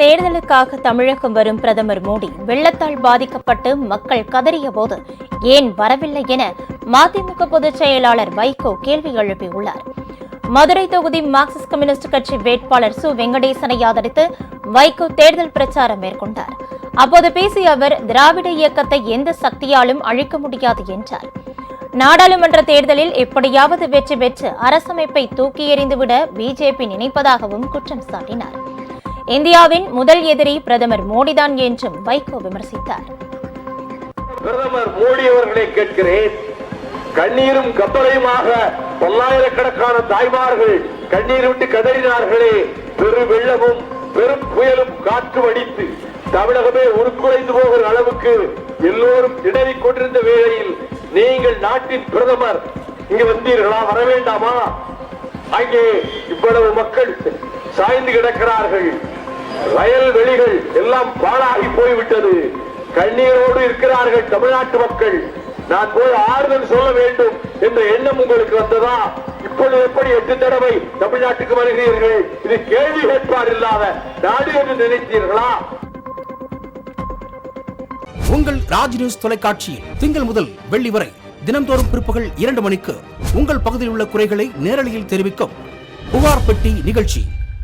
தேர்தலுக்காக தமிழகம் வரும் பிரதமர் மோடி வெள்ளத்தால் பாதிக்கப்பட்டு மக்கள் கதறிய போது ஏன் வரவில்லை என மதிமுக பொதுச் செயலாளர் வைகோ கேள்வி எழுப்பியுள்ளார். மதுரை தொகுதி மார்க்சிஸ்ட் கம்யூனிஸ்ட் கட்சி வேட்பாளர் சு. வெங்கடேசனை ஆதரித்து வைகோ தேர்தல் பிரச்சாரம் மேற்கொண்டார். அப்போது பேசிய அவர் திராவிட இயக்கத்தை எந்த சக்தியாலும் அழிக்க முடியாது என்றார். நாடாளுமன்ற தேர்தலில் எப்படியாவது வெற்றி பெற்று அரசமைப்பை தூக்கி எறிந்துவிட பிஜேபி நினைப்பதாகவும் குற்றம் சாட்டினார். இந்தியாவின் முதல் எதிரி பிரதமர் மோடிதான் என்றும் வைகோ விமர்சித்தார். பிரதமர் மோடி அவர்களை கேட்கிறேன். கண்ணீரும் கப்பலையுமாக பல்லாயிரக்கணக்கான தாய்மார்கள் கண்ணீர் விட்டு கதறினார்களே. பெரு வெள்ளமும் பெரும் புயலும் காற்று வடித்து தமிழகமே உருக்குலைந்து போகிற அளவுக்கு எல்லோரும் திணறிக் கொண்டிருந்த வேளையில் நீங்கள் நாட்டின் பிரதமர் இங்கு வந்தீர்களா? வர வேண்டாமா? அங்கே இவ்வளவு மக்கள் சாய்ந்து கிடக்கிறார்கள். வயல்வெளிகள் எல்லாம் பாழாகி போய்விட்டது. கண்ணீரோடு இருக்கிறார்கள் தமிழ்நாட்டு மக்கள். நான் போய் ஆறுதல் சொல்ல வேண்டும் என்ற எண்ணம் உங்களுக்கு வந்ததா? இப்பொழுது எப்படி எட்டு தடவை தமிழ்நாட்டுக்கு வருகிறீர்கள்? இது கேள்வி கேட்பார் இல்லாத நாடு என்று நினைத்தீர்களா? உங்கள் ராஜ் நியூஸ் தொலைக்காட்சியில் திங்கள் முதல் வெள்ளி வரை தினம்தோறும் பிற்பகல் இரண்டு மணிக்கு உங்கள் பகுதியில் உள்ள குறைகளை நேரலையில் தெரிவிக்கும் புகார் பெட்டி நிகழ்ச்சி.